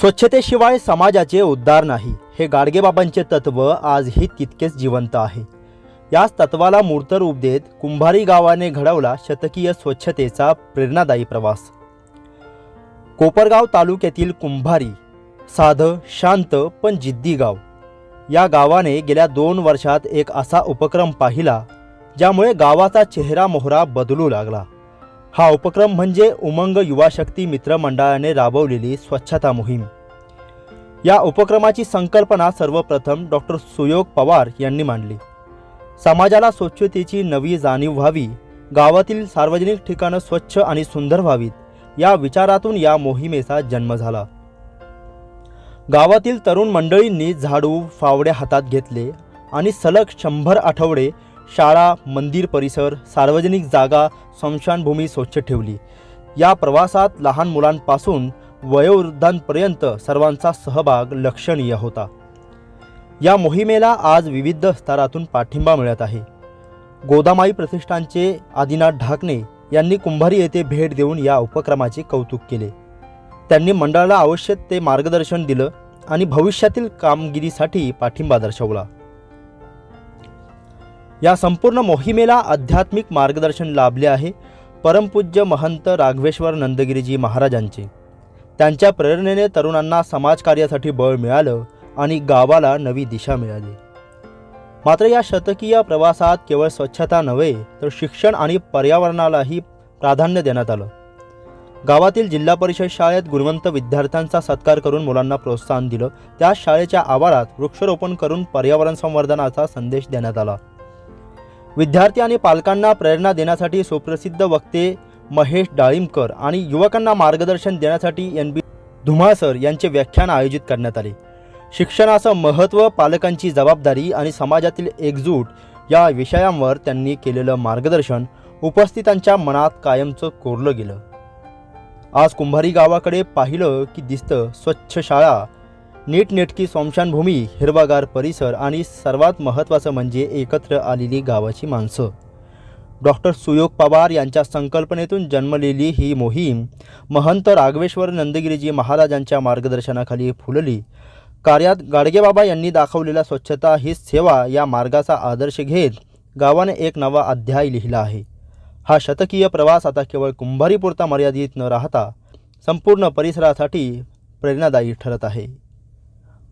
स्वच्छतेशिवाय समाजाचे उद्धार नाही हे गाडगेबाबांचे तत्व आजही तितकेच जिवंत आहे. याच तत्वाला मूर्त रूप देत कुंभारी गावाने घडवला शतकीय स्वच्छतेचा प्रेरणादायी प्रवास. कोपरगाव तालुक्यातील कुंभारी साधं शांत पण जिद्दी गाव. या गावाने गेल्या दोन वर्षात एक असा उपक्रम पाहिला ज्यामुळे गावाचा चेहरा मोहरा बदलू लागला. हा उपक्रम म्हणजे उमंग युवा शक्ती मित्र मंडळाने राबवलेली स्वच्छता मोहीम. या उपक्रमाची संकल्पना सर्वप्रथम डॉक्टर सुयोग पवार यांनी मांडली. समाजाला स्वच्छतेची नवी जाणीव व्हावी गावातील सार्वजनिक ठिकाणं स्वच्छ आणि सुंदर व्हावीत या विचारातून या मोहिमेचा जन्म झाला. गावातील तरुण मंडळींनी झाडू फावडे हातात घेतले आणि सलग शंभर आठवडे शाळा मंदिर परिसर सार्वजनिक जागा स्मशानभूमी स्वच्छ ठेवली. या प्रवासात लहान मुलांपासून वयोवृद्धांपर्यंत सर्वांचा सहभाग लक्षणीय होता. या मोहिमेला आज विविध स्तरातून पाठिंबा मिळत आहे. गोदामाई प्रतिष्ठानचे आदिनाथ ढाकणे यांनी कुंभारी येथे भेट देऊन या उपक्रमाचे कौतुक केले. त्यांनी मंडळाला आवश्यक ते मार्गदर्शन दिलं आणि भविष्यातील कामगिरीसाठी पाठिंबा दर्शवला. या संपूर्ण मोहिमेला आध्यात्मिक मार्गदर्शन लाभले आहे परमपूज्य महंत राघवेश्वर नंदगिरीजी महाराजांचे. त्यांच्या प्रेरणेने तरुणांना समाजकार्यासाठी बळ मिळालं आणि गावाला नवी दिशा मिळाली. मात्र या शतकीय प्रवासात केवळ स्वच्छता नव्हे तर शिक्षण आणि पर्यावरणालाही प्राधान्य देण्यात आलं. गावातील जिल्हा परिषद शाळेत गुणवंत विद्यार्थ्यांचा सत्कार करून मुलांना प्रोत्साहन दिलं. त्या शाळेच्या आवारात वृक्षारोपण करून पर्यावरण संवर्धनाचा संदेश देण्यात आला. विद्यार्थी आणि पालकांना प्रेरणा देण्यासाठी सुप्रसिद्ध वक्ते महेश डाळिंबकर आणि युवकांना मार्गदर्शन देण्यासाठी एन बी धुमासर यांचे व्याख्यान आयोजित करण्यात आले. शिक्षणाचं महत्त्व पालकांची जबाबदारी आणि समाजातील एकजूट या विषयांवर त्यांनी केलेलं मार्गदर्शन उपस्थितांच्या मनात कायमचं कोरलं गेलं. आज कुंभारी गावाकडे पाहिलं की दिसतं स्वच्छ शाळा नीटनेटकी स्मशानभूमी हिरवागार परिसर आणि सर्वात महत्त्वाचं म्हणजे एकत्र आलेली गावाची माणसं. डॉक्टर सुयोग पवार यांच्या संकल्पनेतून जन्मलेली ही मोहीम महंत राघवेश्वर नंदगिरीजी महाराजांच्या मार्गदर्शनाखाली फुलली. कार्यात गाडगेबाबा यांनी दाखवलेल्या स्वच्छता ही सेवा या मार्गाचा आदर्श घेत गावाने एक नवा अध्याय लिहिला आहे. हा शतकीय प्रवास आता केवळ कुंभारीपुरता मर्यादित न राहता संपूर्ण परिसरासाठी प्रेरणादायी ठरत आहे.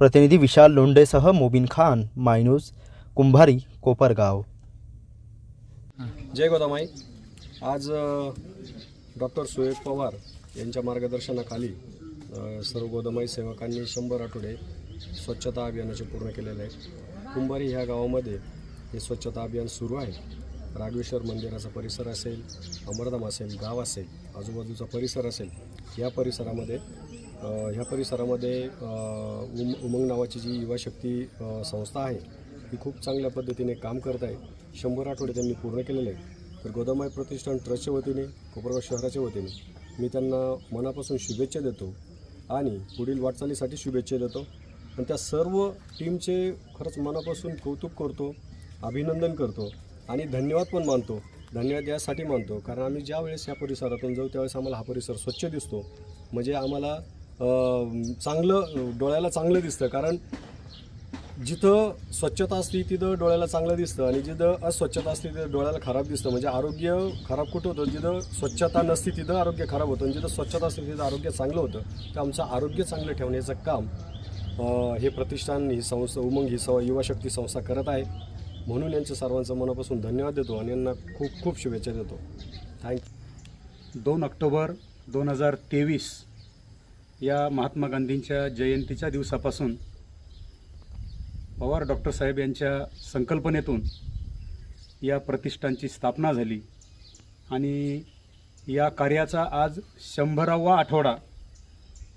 प्रतिनिधी विशाल लोंढेसह मोबिन खान माय न्यूज कुंभारी कोपरगाव. जय गोदामाई. आज डॉक्टर सुयोग पवार यांच्या मार्गदर्शनाखाली सर्व गोदामाई सेवकांनी शंभर आठवडे स्वच्छता अभियानाचे पूर्ण केलेले आहे कुंभारी ह्या गावामध्ये हे स्वच्छता अभियान सुरू आहे. राघवेश्वर मंदिराचा परिसर असेल अमरधाम असेल गाव असेल आजूबाजूचा परिसर असेल या परिसरामध्ये ह्या परिसरामध्ये उम उमंग नावाची जी युवा शक्ती संस्था आहे ती खूप चांगल्या पद्धतीने काम करत आहे. शंभर आठवडे त्यांनी पूर्ण केलेले आहेत. तर गोदामाई प्रतिष्ठान ट्रस्टच्या वतीने कोपरगाव शहराच्या वतीने मी त्यांना मनापासून शुभेच्छा देतो आणि पुढील वाटचालीसाठी शुभेच्छा देतो. आणि त्या सर्व टीमचे खरंच मनापासून कौतुक करतो अभिनंदन करतो आणि धन्यवाद पण मानतो. धन्यवाद यासाठी मानतो कारण आम्ही ज्या वेळेस या परिसरातून जाऊ त्यावेळेस आम्हाला हा परिसर स्वच्छ दिसतो. म्हणजे आम्हाला चांगलं डोळ्याला चांगलं दिसतं. कारण जिथं स्वच्छता असते तिथं डोळ्याला चांगलं दिसतं आणि जिथं अस्वच्छता असते तिथं डोळ्याला खराब दिसतं. म्हणजे आरोग्य खराब कुठं होतं? जिथं स्वच्छता नसते तिथं आरोग्य खराब होतं. आणि जिथं स्वच्छता असते तिथं आरोग्य चांगलं होतं. तर आमचं आरोग्य चांगलं ठेवण्याचं काम हे प्रतिष्ठान ही संस्था उमंग ही स युवा शक्ती संस्था करत आहे. म्हणून यांचं सर्वांचं मनापासून धन्यवाद देतो आणि यांना खूप खूप शुभेच्छा देतो. थँक्यू दोन ऑक्टोबर दोन हजार तेवीस या महात्मा गांधींच्या जयंतीच्या दिवसापासून पवार डॉक्टर साहेब यांच्या संकल्पनेतून या प्रतिष्ठानची स्थापना झाली आणि या कार्याचा आज शंभरावा आठवडा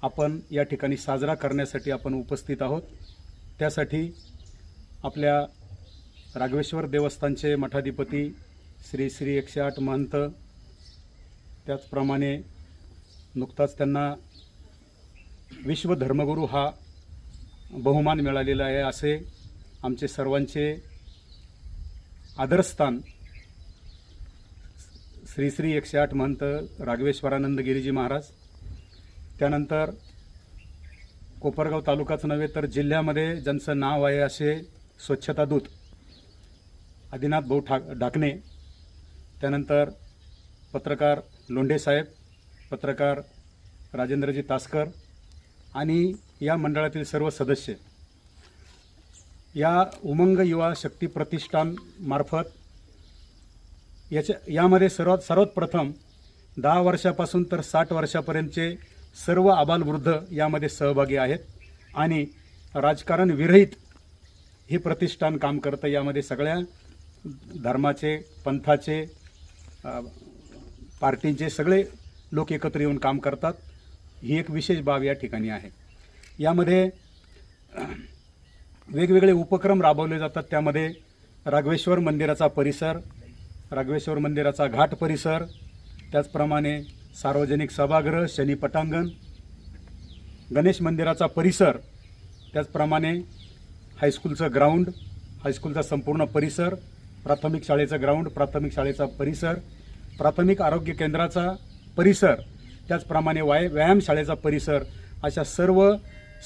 आपण या ठिकाणी साजरा करण्यासाठी आपण उपस्थित आहोत. त्यासाठी आपल्या राघवेश्वर देवस्थानचे मठाधिपती श्री श्री एकशे आठ महंत त्याचप्रमाणे नुकताच त्यांना विश्व धर्मगुरू हा बहुमान मिळालेला आहे असे आमचे सर्वांचे आदरस्थान श्री श्री एकशे आठ महंत राघवेश्वरानंद गिरीजी महाराज. त्यानंतर कोपरगाव तालुकाच नव्हे तर जिल्ह्यामध्ये ज्यांचं नाव आहे असे स्वच्छता दूत आदिनाथ भाऊ ठाक ढाकणे त्यानंतर पत्रकार लोंढे साहेब पत्रकार राजेंद्रजी तासकर आणि या मंडळातील सर्व सदस्य या उमंग युवा शक्ती प्रतिष्ठानमार्फत याच्या यामध्ये सर्वात सर्वात प्रथम दहा वर्षापासून तर साठ वर्षापर्यंतचे सर्व आबालवृद्ध यामध्ये सहभागी आहेत आणि राजकारण विरहित हे प्रतिष्ठान काम करतं यामध्ये सगळ्या धर्माचे पंथाचे पार्टींचे सगळे लोक एकत्र येऊन काम करतात. ही एक विशेष बाब या ठिकाणी आहे. यामध्ये वेगवेगळे उपक्रम राबवले जातात. त्यामध्ये राघवेश्वर मंदिराचा परिसर राघवेश्वर मंदिराचा घाट परिसर त्याचप्रमाणे सार्वजनिक सभागृह शनी पटांगण गणेश मंदिराचा परिसर त्याचप्रमाणे हायस्कूलचं ग्राउंड हायस्कूलचा संपूर्ण परिसर प्राथमिक शाळेचं ग्राउंड प्राथमिक शाळेचा परिसर प्राथमिक आरोग्य केंद्राचा परिसर त्याचप्रमाणे वाय व्यायामशाळेचा परिसर अशा सर्व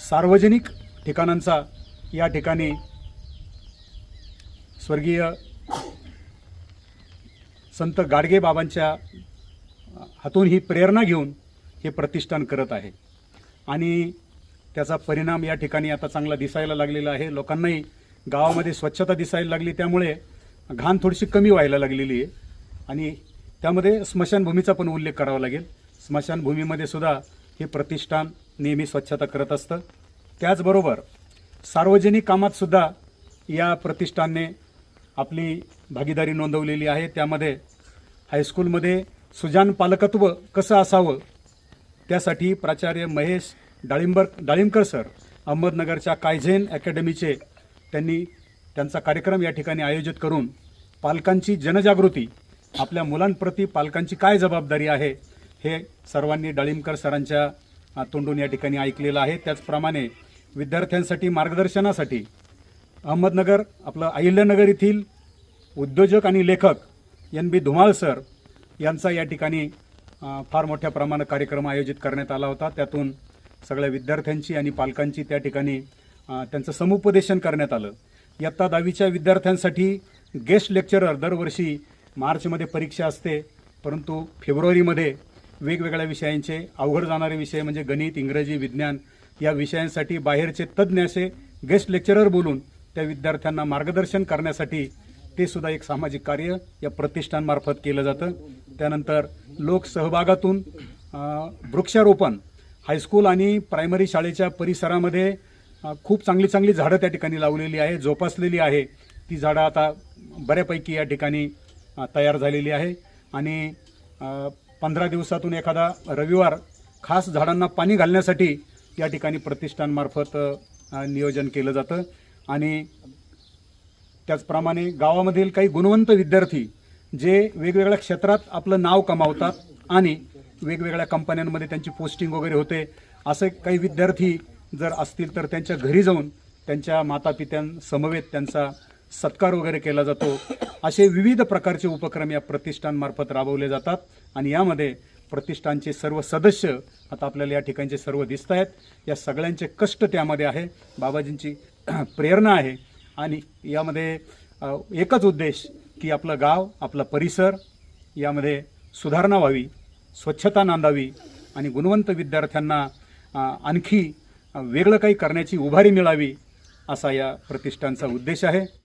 सार्वजनिक ठिकाणांचा या ठिकाणी स्वर्गीय संत गाडगे बाबांच्या हातून ही प्रेरणा घेऊन हे प्रतिष्ठान करत आहे. आणि त्याचा परिणाम या ठिकाणी आता चांगला दिसायला लागलेला आहे. लोकांनाही गावामध्ये स्वच्छता दिसायला लागली त्यामुळे घाण थोडीशी कमी व्हायला लागलेली आहे. आणि त्यामध्ये स्मशानभूमीचा पण उल्लेख करावा लागेल. स्मशानभूमीमध्ये सुद्धा हे प्रतिष्ठान नेहमी स्वच्छता करत असतं. त्याचबरोबर सार्वजनिक कामात सुद्धा या प्रतिष्ठानने आपली भागीदारी नोंदवलेली आहे. त्यामध्ये हायस्कूलमध्ये सुजान पालकत्व कसं असावं? त्यासाठी प्राचार्य महेश डाळिंबर डाळिंबकर सर अहमदनगरच्या कायझेन अकॅडमीचे त्यांनी त्यांचा कार्यक्रम या ठिकाणी आयोजित करून पालकांची जनजागृती आपल्या मुलांप्रती पालकांची काय जबाबदारी आहे हे सर्वांनी डाळिंबकर सरांच्या तोंडून या ठिकाणी ऐकलेलं आहे. त्याचप्रमाणे विद्यार्थ्यांसाठी मार्गदर्शनासाठी अहमदनगर आपलं अहिल्यानगर येथील उद्योजक आणि लेखक एन बी धुमाळ सर यांचा या ठिकाणी फार मोठ्या प्रमाणात कार्यक्रम आयोजित करण्यात आला होता. त्यातून सगळ्या विद्यार्थ्यांची आणि पालकांची त्या ठिकाणी त्यांचं समुपदेशन करण्यात आलं. इयत्ता दहावीच्या विद्यार्थ्यांसाठी गेस्ट लेक्चरर दरवर्षी मार्चमध्ये परीक्षा असते परंतु फेब्रुवारीमध्ये वेगवेगळ्या विषयांचे अवघड जाणारे विषय म्हणजे गणित इंग्रजी विज्ञान या विषयांसाठी बाहेरचे तज्ज्ञ असे गेस्ट लेक्चरर बोलून त्या विद्यार्थ्यांना मार्गदर्शन करण्यासाठी ते सुद्धा एक सामाजिक कार्य या प्रतिष्ठानमार्फत केलं जातं. त्यानंतर लोकसहभागातून वृक्षारोपण हायस्कूल आणि प्रायमरी शाळेच्या परिसरामध्ये खूप चांगली चांगली झाडं त्या ठिकाणी लावलेली आहे जोपासलेली आहे. ती झाडं आता बऱ्यापैकी या ठिकाणी तयार झालेली आहे. आणि पंधरा दिवसातून एखादा रविवार खास झाडांना पाणी घालण्यासाठी या ठिकाणी प्रतिष्ठानमार्फत नियोजन केलं जातं. आणि त्याचप्रमाणे गावामधील काही गुणवंत विद्यार्थी जे वेगवेगळ्या क्षेत्रात आपलं नाव कमावतात आणि वेगवेगळ्या कंपन्यांमध्ये त्यांची पोस्टिंग वगैरे होते असे काही विद्यार्थी जर असतील तर त्यांच्या घरी जाऊन त्यांच्या मातापित्यांसमवेत त्यांचा सत्कार वगैरे केला जातो. असे विविध प्रकारचे उपक्रम या प्रतिष्ठानमार्फत राबवले जातात. आणि यामध्ये प्रतिष्ठानचे सर्व सदस्य आता आपल्याला या ठिकाणचे सर्व दिसत आहेत. या सगळ्यांचे कष्ट त्यामध्ये आहे. बाबाजींची प्रेरणा आहे. आणि यामध्ये एकच उद्देश की आपलं गाव आपला परिसर यामध्ये सुधारणा व्हावी स्वच्छता नांदावी आणि गुणवंत विद्यार्थ्यांना आणखी वेगळं काही करण्याची उभारी मिळावी असा या प्रतिष्ठानचा उद्देश आहे.